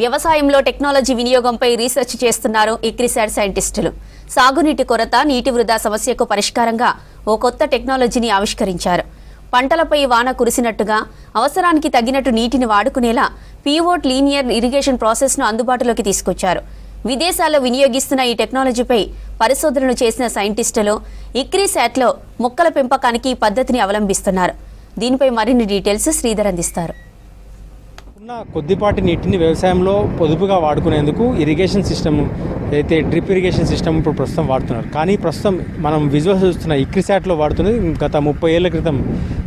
వ్యవసాయంలో టెక్నాలజీ వినియోగంపై రీసెర్చ్ చేస్తున్నారు ఇక్రిసాడ్ సైంటిస్టులు. సాగునీటి కొరత నీటి వృధా సమస్యకు పరిష్కారంగా ఓ కొత్త టెక్నాలజీని ఆవిష్కరించారు. పంటలపై వాన కురిసినట్టుగా అవసరానికి తగినట్టు నీటిని వాడుకునేలా పీవోట్ లీనియర్ ఇరిగేషన్ ప్రాసెస్ను అందుబాటులోకి తీసుకొచ్చారు. విదేశాల్లో వినియోగిస్తున్న ఈ టెక్నాలజీపై పరిశోధనలు చేసిన సైంటిస్టులు ఇక్రీశాట్లో మొక్కల పెంపకానికి ఈ పద్ధతిని అవలంబిస్తున్నారు. దీనిపై మరిన్ని డీటెయిల్స్ శ్రీధర్ అందిస్తారు. ఉన్న కొద్దిపాటి నీటిని వ్యవసాయంలో పొదుపుగా వాడుకునేందుకు ఇరిగేషన్ సిస్టమ్ అయితే డ్రిప్ ఇరిగేషన్ సిస్టమ్ ఇప్పుడు ప్రస్తుతం వాడుతున్నారు. కానీ ప్రస్తుతం మనం విజువల్స్ చూస్తున్న ఇక్రిసాట్లో వాడుతున్నది గత ముప్పై ఏళ్ళ క్రితం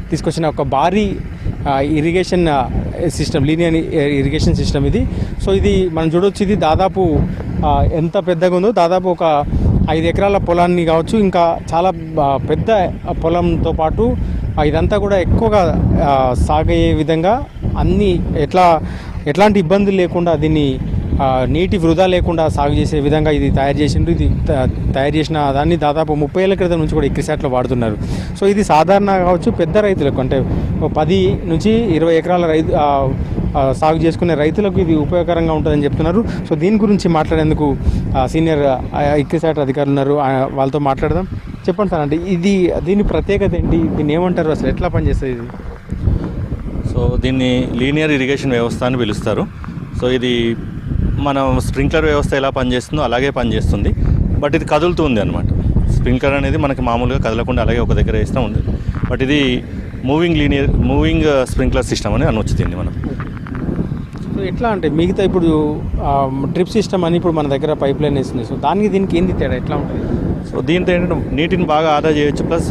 తీసుకొచ్చిన ఒక భారీ irrigation system linear irrigation system ఇది. సో ఇది మనం చూడొచ్చు ఇది దాదాపు ఎంత పెద్దగా ఉందో దాదాపు ఒక ఐదు ఎకరాల పొలాన్ని కావచ్చు. ఇంకా చాలా పెద్ద పొలంతో పాటు ఇదంతా కూడా ఎక్కువగా సాగే విధంగా అన్ని ఎట్లా ఎట్లాంటి ఇబ్బందులు లేకుండా దీన్ని నీటి వృధా లేకుండా సాగు చేసే విధంగా ఇది తయారు చేసిండ్రు. ఇది త- తయారు చేసిన దాన్ని దాదాపు ముప్పై ఏళ్ళ క్రితం నుంచి కూడా ఎక్రిసాట్లో వాడుతున్నారు. సో ఇది సాధారణ కావచ్చు పెద్ద రైతులకు. అంటే పది నుంచి ఇరవై ఎకరాల రైతు సాగు చేసుకునే రైతులకు ఇది ఉపయోగకరంగా ఉంటుందని చెప్తున్నారు. సో దీని గురించి మాట్లాడేందుకు సీనియర్ ఎక్రిసాట్ అధికారులు ఉన్నారు. వాళ్ళతో మాట్లాడదాం. చెప్పండి సార్ అంటే ఇది దీని ప్రత్యేకత ఏంటి? దీన్ని ఏమంటారు అసలు? ఎట్లా పనిచేస్తుంది ఇది? సో దీన్ని లీనియర్ ఇరిగేషన్ వ్యవస్థ అని పిలుస్తారు. సో ఇది మనం స్ప్రింక్లర్ వ్యవస్థ ఎలా పనిచేస్తుందో అలాగే పనిచేస్తుంది. బట్ ఇది కదులుతుంది అనమాట స్ప్రింక్లర్ అనేది మనకి మామూలుగా కదలకుండా అలాగే ఒక దగ్గర వేస్తూ ఉంది. బట్ ఇది moving linear moving sprinkler system అని అనొచ్చు దీన్ని మనం. సో ఎట్లా అంటే మిగతా ఇప్పుడు డ్రిప్ సిస్టమ్ అని ఇప్పుడు మన దగ్గర పైప్ లైన్ వేస్తుంది సో దానికి దీనికి ఏంది తేడా? ఎట్లా ఉంటుంది? సో దీంతో ఏంటంటే నీటిని బాగా ఆదా చేయొచ్చు. ప్లస్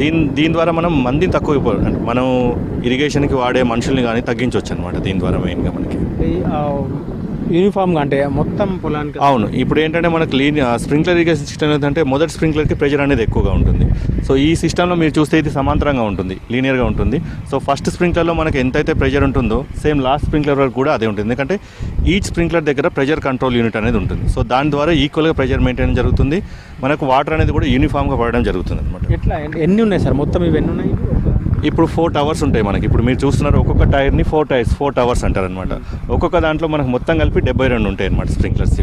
దీని దీని ద్వారా మనం మందిని తక్కువ అంటే మనం ఇరిగేషన్కి వాడే మనుషుల్ని కానీ తగ్గించవచ్చు అనమాట దీని ద్వారా మెయిన్గా మనకి. యూనిఫామ్గా అంటే మొత్తం పొలానికి అవును. ఇప్పుడు ఏంటంటే మనకు లీన్ స్ప్రింక్లర్ ఇరిగేషన్ సిస్టమ్ ఏంటంటే మొదటి స్ప్రింక్లర్కి ప్రెజర్ అనేది ఎక్కువగా ఉంటుంది. సో ఈ సిస్టంలో మీరు చూస్తే ఇది సమాంతరంగా ఉంటుంది లీనియర్గా ఉంటుంది. సో ఫస్ట్ స్ప్రింక్లర్లో మనకి ఎంతైతే ప్రెజర్ ఉంటుందో సేమ్ లాస్ట్ స్ప్రింక్లర్ వరకు కూడా అదే ఉంటుంది. ఎందుకంటే ఈచ్ స్ప్రింక్లర్ దగ్గర ప్రెజర్ కంట్రోల్ యూనిట్ అనేది ఉంటుంది. సో దాని ద్వారా ఈక్వల్గా ప్రెజర్ మెయింటైన్ జరుగుతుంది. మనకు వాటర్ అనేది కూడా యూనిఫామ్గా పడడం జరుగుతుంది అనమాట ఎట్లా? ఎన్ని ఉన్నాయి సార్? మొత్తం ఇవి ఎన్ని ఉన్నాయి? ఇప్పుడు ఫోర్ టవర్స్ ఉంటాయి మనకి. ఇప్పుడు మీరు చూస్తున్నారు ఒక్కొక్క టైర్ని ఫోర్ టైర్స్ ఫోర్ టవర్స్ అంటారు అనమాట ఒక్కొక్క దాంట్లో మనకు మొత్తం కలిపి డెబ్బై రెండు ఉంటాయి అనమాట స్ప్రింక్లర్స్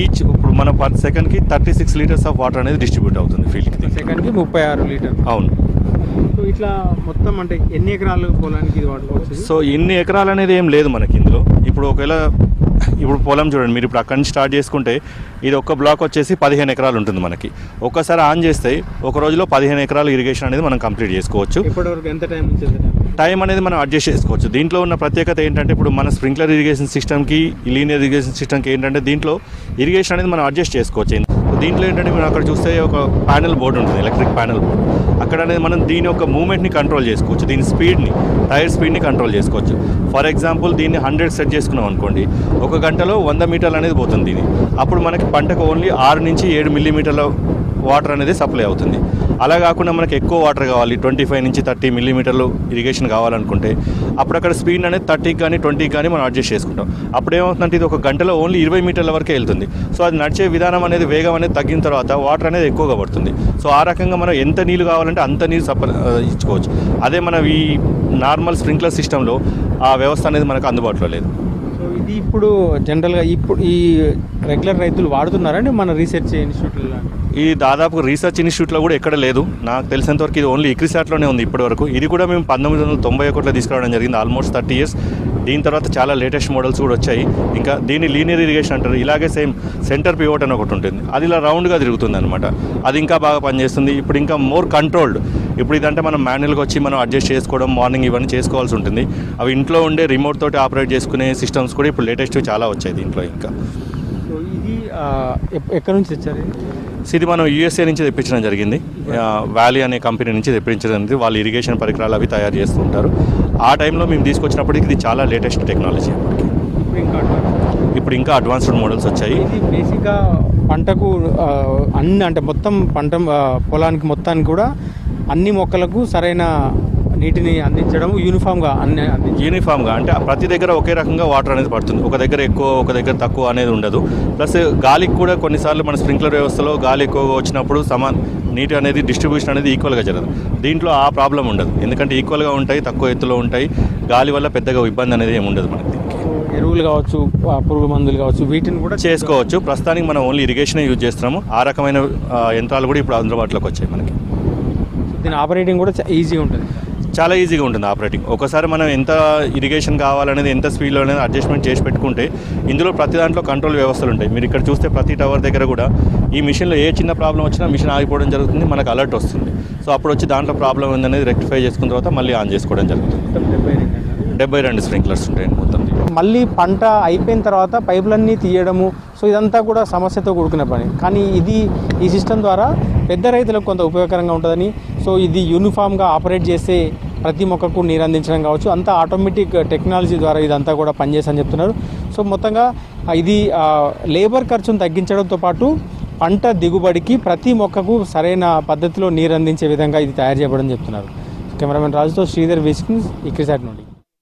ఈచ్ ఇప్పుడు మన పర్ సెకండ్కి thirty six litres of water అనేది డిస్ట్రిబ్యూట్ అవుతుంది ఫీల్డ్కి సెకండ్కి ముప్పై ఆరు లీటర్ అవును. సో ఇట్లా మొత్తం అంటే ఎన్ని ఎకరాలు పొలానికి? సో ఇన్ని ఎకరాలు అనేది ఏం లేదు మనకి ఇందులో. ఇప్పుడు ఒకవేళ ఇప్పుడు పొలం చూడండి మీరు ఇప్పుడు అక్కడి నుంచి స్టార్ట్ చేసుకుంటే ఇది ఒక్క బ్లాక్ వచ్చేసి పదిహేను ఎకరాలు ఉంటుంది మనకి. ఒక్కసారి ఆన్ చేస్తే ఒక రోజులో పదిహేను ఎకరాలు ఇరిగేషన్ అనేది మనం కంప్లీట్ చేసుకోవచ్చు. ఇప్పటివరకు ఎంత టైం నుంచి ఎంత టైం? టైం అనేది మనం అడ్జస్ట్ చేసుకోవచ్చు. దీంట్లో ఉన్న ప్రత్యేకత ఏంటంటే ఇప్పుడు మన స్ప్రింక్లర్ ఇరిగేషన్ సిస్టమ్కి లీనియర్ ఇరిగేషన్ సిస్టమ్కి ఏంటంటే దీంట్లో ఇరిగేషన్ అనేది మనం అడ్జస్ట్ చేసుకోవచ్చు. దీంట్లో ఏంటంటే మనం అక్కడ చూస్తే ఒక ప్యానల్ బోర్డు ఉంటుంది ఎలక్ట్రిక్ ప్యానల్ బోర్డు. అక్కడ అనేది మనం దీని యొక్క మూమెంట్ని కంట్రోల్ చేసుకోవచ్చు దీని స్పీడ్ని టైర్ స్పీడ్ని కంట్రోల్ చేసుకోవచ్చు. ఫర్ ఎగ్జాంపుల్ దీన్ని హండ్రెడ్ సెట్ చేసుకున్నాం అనుకోండి ఒక గంటలో వంద మీటర్లు అనేది పోతుంది దీని. అప్పుడు మనకి పంటకు ఓన్లీ ఆరు నుంచి ఏడు మిల్లీమీటర్ల వాటర్ అనేది సప్లై అవుతుంది. అలా కాకుండా మనకి ఎక్కువ వాటర్ కావాలి. ట్వంటీ ఫైవ్ నుంచి థర్టీ మిల్లీమీటర్లు ఇరిగేషన్ కావాలనుకుంటే అప్పుడు అక్కడ స్పీడ్ అనేది థర్టీకి కానీ ట్వంటీకి కానీ మనం అడ్జస్ట్ చేసుకుంటాం. అప్పుడు ఏమవుతుందంటే ఇది ఒక గంటలో ఓన్లీ ఇరవై మీటర్ల వరకే వెళ్తుంది. సో అది నడిచే విధానం అనేది వేగం అనేది తగ్గిన తర్వాత వాటర్ అనేది ఎక్కువగా పడుతుంది. సో ఆ రకంగా మనం ఎంత నీళ్ళు కావాలంటే అంత నీళ్ళు సప ఇచ్చుకోవచ్చు. అదే మన ఈ నార్మల్ స్ప్రింక్లర్ సిస్టంలో ఆ వ్యవస్థ అనేది మనకు అందుబాటులో లేదు. ఇది ఇప్పుడు జనరల్గా ఇప్పుడు ఈ రెగ్యులర్ రైతులు వాడుతున్నారండి మన రీసెర్చ్ ఇన్స్టిట్యూట్లో ఇది దాదాపు రీసెర్చ్ ఇన్స్టిట్యూట్లో కూడా ఎక్కడ లేదు. నాకు తెలిసినంతవరకు ఇది ఓన్లీ ఇక్రిసాట్లోనే ఉంది ఇప్పటివరకు. ఇది కూడా మేము పంతొమ్మిది వందల తొంభై ఒకటిలో తీసుకురావడం జరిగింది. ఆల్మోస్ట్ థర్టీ ఇయర్స్ దీని తర్వాత చాలా లేటెస్ట్ మోడల్స్ కూడా వచ్చాయి. ఇంకా దీన్ని లీనియర్ ఇరిగేషన్ అంటారు. ఇలాగే సేమ్ సెంటర్ పివోట్ అని ఒకటి ఉంటుంది. అది ఇలా రౌండ్గా తిరుగుతుంది అనమాట అది ఇంకా బాగా పనిచేస్తుంది. ఇప్పుడు ఇంకా మోర్ కంట్రోల్డ్ ఇప్పుడు ఇదంటే మనం మాన్యువల్గా వచ్చి మనం అడ్జస్ట్ చేసుకోవడం మార్నింగ్ ఇవన్నీ చేసుకోవాల్సి ఉంటుంది. అవి ఇంట్లో ఉండే రిమోట్ తోటి ఆపరేట్ చేసుకునే సిస్టమ్స్ కూడా ఇప్పుడు లేటెస్ట్ చాలా వచ్చాయి దీంట్లో ఇంకా. సో ఇది ఎక్కడి నుంచి తెచ్చారు? ఇది? మనం యూఎస్ఏ నుంచి తెప్పించడం జరిగింది. వ్యాలీ అనే కంపెనీ నుంచి తెప్పించడం జరిగింది. వాళ్ళు ఇరిగేషన్ పరికరాలు అవి తయారు చేస్తూ ఉంటారు ఆ టైంలో మేము తీసుకొచ్చినప్పటికి ఇది చాలా లేటెస్ట్ టెక్నాలజీ ఇప్పుడు ఇంకా advance. ఇప్పుడు ఇంకా అడ్వాన్స్డ్ మోడల్స్ వచ్చాయి ఇది బేసిక్గా పంటకు అన్ని అంటే మొత్తం పంట పొలానికి మొత్తానికి కూడా అన్ని మొక్కలకు సరైన నీటిని అందించడం యూనిఫామ్గా అన్ని యూనిఫామ్గా అంటే ప్రతి దగ్గర ఒకే రకంగా వాటర్ అనేది పడుతుంది. ఒక దగ్గర ఎక్కువ ఒక దగ్గర తక్కువ అనేది ఉండదు. ప్లస్ గాలికి కూడా కొన్నిసార్లు మన స్ప్రింక్లర్ వ్యవస్థలో గాలి ఎక్కువగా వచ్చినప్పుడు సమాన్ నీటి అనేది డిస్ట్రిబ్యూషన్ అనేది ఈక్వల్గా జరగదు. దీంట్లో ఆ ప్రాబ్లం ఉండదు. ఎందుకంటే ఈక్వల్గా ఉంటాయి తక్కువ ఎత్తులో ఉంటాయి. గాలి వల్ల పెద్దగా ఇబ్బంది అనేది ఏమి ఉండదు మనకి ఎరువులు కావచ్చు పురుగు మందులు కావచ్చు వీటిని కూడా చేసుకోవచ్చు. ప్రస్తుతానికి మనం ఓన్లీ ఇరిగేషన్ యూజ్ చేస్తున్నాము. ఆ రకమైన యంత్రాలు కూడా ఇప్పుడు అందుబాటులోకి వచ్చాయి మనకి. దీని ఆపరేటింగ్ కూడా ఈజీగా ఉంటుంది. చాలా ఈజీగా ఉంటుంది ఆపరేటింగ్. ఒకసారి మనం ఎంత ఇరిగేషన్ కావాలనేది ఎంత స్పీడ్లో అనేది అడ్జస్ట్మెంట్ చేసి పెట్టుకుంటే ఇందులో ప్రతి దాంట్లో కంట్రోల్ వ్యవస్థలు ఉంటాయి. మీరు ఇక్కడ చూస్తే ప్రతి టవర్ దగ్గర కూడా ఈ మిషన్లో ఏ చిన్న ప్రాబ్లం వచ్చినా మిషన్ ఆగిపోవడం జరుగుతుంది మనకు అలర్ట్ వస్తుంది. సో అప్పుడు వచ్చి దాంట్లో ప్రాబ్లం ఉందనేది రెక్టిఫై చేసుకున్న తర్వాత మళ్ళీ ఆన్ చేసుకోవడం జరుగుతుంది. డెబ్బై రెండు డెబ్బై రెండు స్ప్రింక్లర్స్ ఉంటాయండి. మళ్ళీ పంట అయిపోయిన తర్వాత పైపులన్నీ తీయడము సో ఇదంతా కూడా సమస్యతో కూడుకున్న పని. కానీ ఇది ఈ సిస్టమ్ ద్వారా పెద్ద రైతులకు కొంత ఉపయోగకరంగా ఉంటుందని సో ఇది యూనిఫామ్గా ఆపరేట్ చేసే ప్రతి మొక్కకు నీరు అందించడం కావచ్చు అంతా ఆటోమేటిక్ టెక్నాలజీ ద్వారా ఇదంతా కూడా పనిచేసని చెప్తున్నారు. సో మొత్తంగా ఇది లేబర్ ఖర్చును తగ్గించడంతో పాటు పంట దిగుబడికి ప్రతి మొక్కకు సరైన పద్ధతిలో నీరు అందించే విధంగా ఇది తయారు చేయబడని చెప్తున్నారు. కెమెరామెన్ రాజుతో శ్రీధర్ విస్కిన్స్ ఇక్రిసాట్ నుండి.